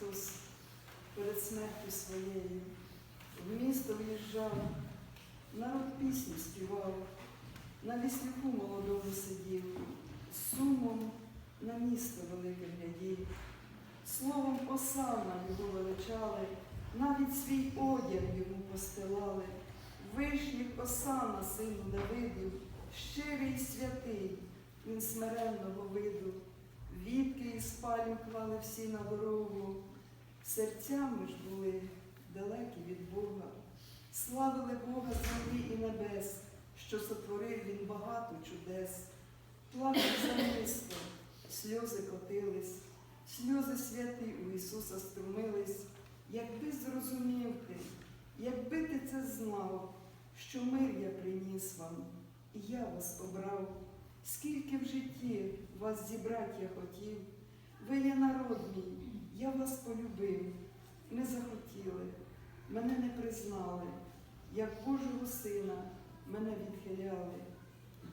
Христос перед смертю своєю. В місто в'їжджав, народ пісню співав, на віслюку молодому сидів, сумом на місто велике глядів. Словом осана його величали, навіть свій одяг йому постилали. Вишніх осана сину Давидів, щирий святий, він смиренного виду. Вітки із пальм клали всі на дорогу, серцями ж були далекі від Бога. Славили Бога землі і небес, що сотворив він багато чудес. Плакав за мисто, сльози котились, сльози святі у Ісуса струмились. Якби зрозумів ти, якби ти це знав, що мир я приніс вам, і я вас обрав, скільки в житті вас зібрать я хотів, ви є народ мій, я вас полюбив, не захотіли, мене не признали, як Божого сина мене відхиляли.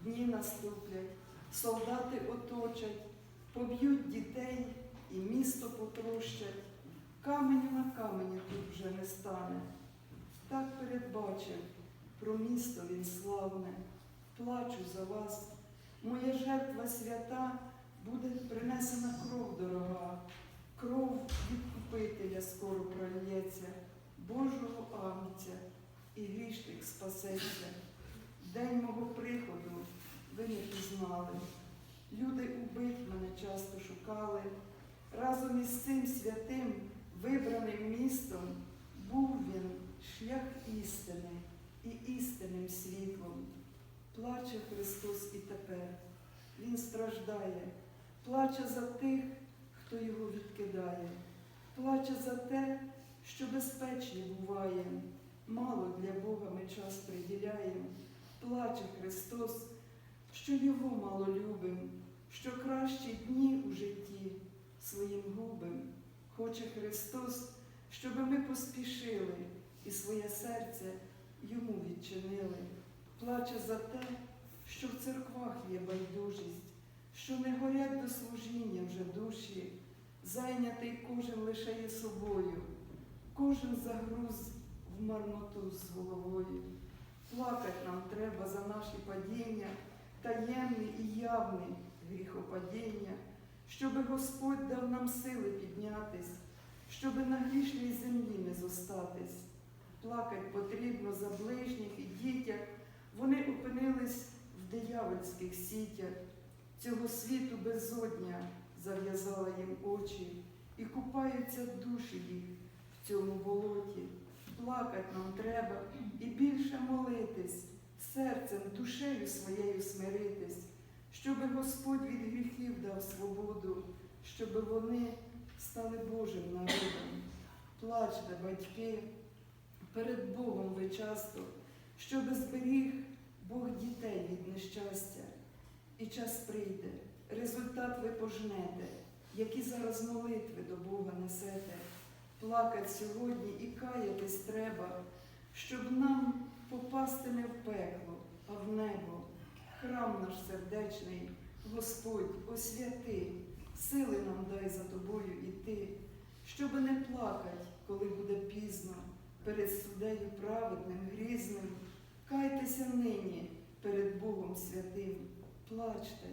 Дні наступлять, солдати оточать, поб'ють дітей і місто потрощать. Каменю на камені тут вже не стане. Так передбачив про місто він славне, плачу за вас. Моя жертва свята буде принесена кров дорога, кров відкупителя скоро прольється, Божого агнця і грішник спасеться. День мого приходу ви не пізнали. Люди убить мене часто шукали. Разом із цим святим вибраним містом був він шлях істини і істинним світлом. Плаче Христос і тепер. Він страждає, плаче за тих, хто його відкидає, плаче за те, що безпечні буває. Мало для Бога ми час приділяємо. Плаче Христос, що Його мало любим, що кращі дні у житті своїм губим. Хоче Христос, щоби ми поспішили і своє серце йому відчинили. Плаче за те, що в церквах є байдужість, що не горять до служіння вже душі, зайнятий кожен лише є собою, кожен загруз в марноту з головою. Плакать нам треба за наші падіння, таємне і явне гріхопадіння, щоби Господь дав нам сили піднятись, щоби на грішній землі не зостатись. Плакать потрібно за ближніх і дітях, вони опинились в диявольських сітях. Цього світу безодня зав'язала їм очі і купаються душі їх в цьому болоті. Плакать нам треба і більше молитись, серцем, душею своєю смиритись, щоби Господь від гріхів дав свободу, щоби вони стали Божим народом. Плачте, батьки, перед Богом ви часто, щоби зберіг Бог дітей від нещастя. І час прийде, результат ви пожнете, які зараз молитви до Бога несете. Плакать сьогодні і каятись треба, щоб нам попасти не в пекло, а в небо. Храм наш сердечний, Господь, освяти, сили нам дай за тобою іти, щоби не плакать, коли буде пізно, перед судею праведним, грізним. Кайтеся нині перед Богом святим, плачте,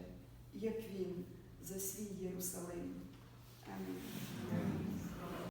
як він за свій Єрусалим. Амінь.